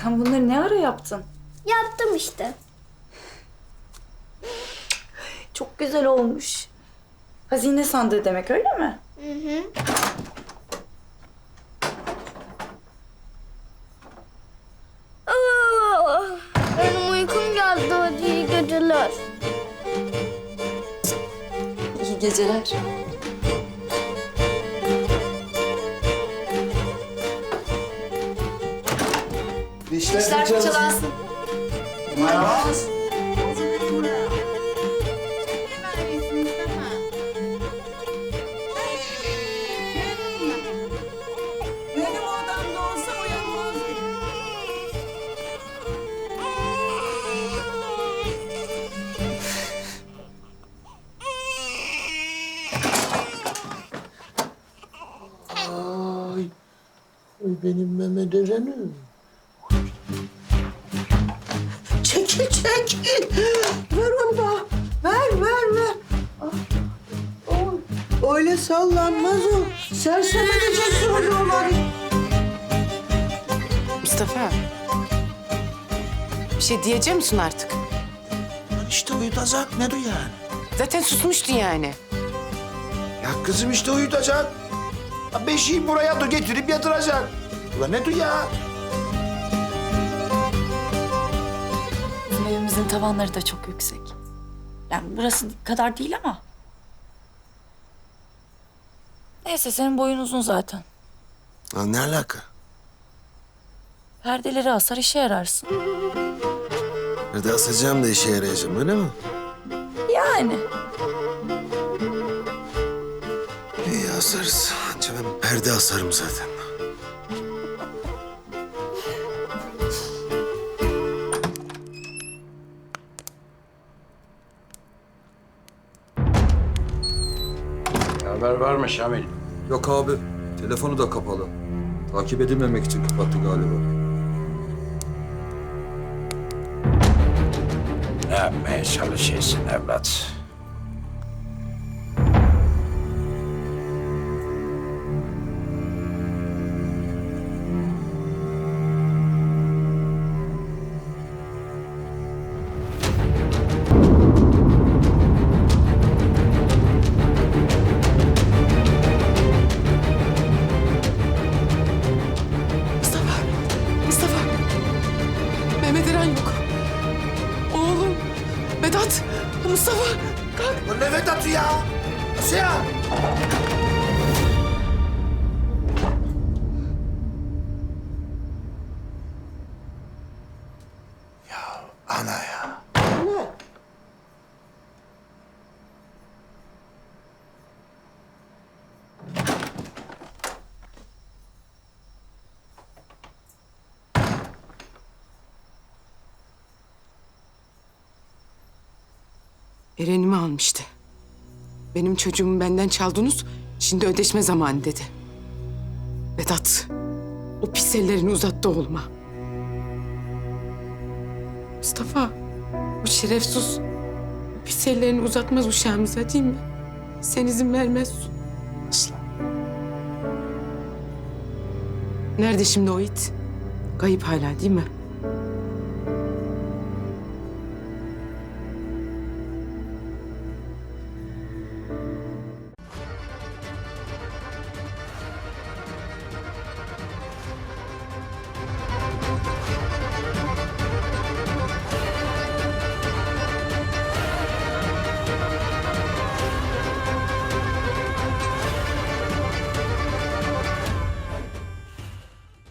Sen bunları ne ara yaptın? Yaptım işte. Çok güzel olmuş. Hazine sandığı demek öyle mi? Hı hı. Aa, benim uykum geldi hadi iyi geceler. İyi geceler. Dişler, İşler fırçalansın. Ay. Ay benim Mehmet Eren'im. Çekil. Ver onu da. Ver ver ver. Ah, oy. Öyle sallanmaz o. Sersem edeceksin o yolları. Mustafa. Bir şey diyecek misin artık? Lan işte uyutacak ne duyar? Zaten susmuştun yani. Ya kızım işte uyutacak. Ha, Beşiği buraya da getirip yatıracak. Ulan ne duyar? Evimizin tavanları da çok yüksek. Yani burası kadar değil ama. Neyse senin boyun uzun zaten. Lan ne alaka? Perdeleri asar işe yararsın. Nerede asacağım da işe yarayacağım öyle mi? Yani. İyi asarız. Anca ben perde asarım zaten. Haber var mı Şamil? Yok abi. Telefonu da kapalı. Takip edilmemek için kapattı galiba. Ne yapmaya çalışıyorsun evlat? Eren yok. Oğlum. Vedat. Mustafa. Kalk. Lan ne Vedat'ı ya? Nasıl ya? Ya ana ya. Eren'imi almıştı. Benim çocuğumu benden çaldınız, şimdi ödeşme zamanı dedi. Vedat, o pis ellerini uzattı oğluma. Mustafa, bu şerefsiz o pis ellerini uzatmaz uşağımıza değil mi? Sen izin vermezsin. Asla. Nerede şimdi o it? Kayıp hala değil mi?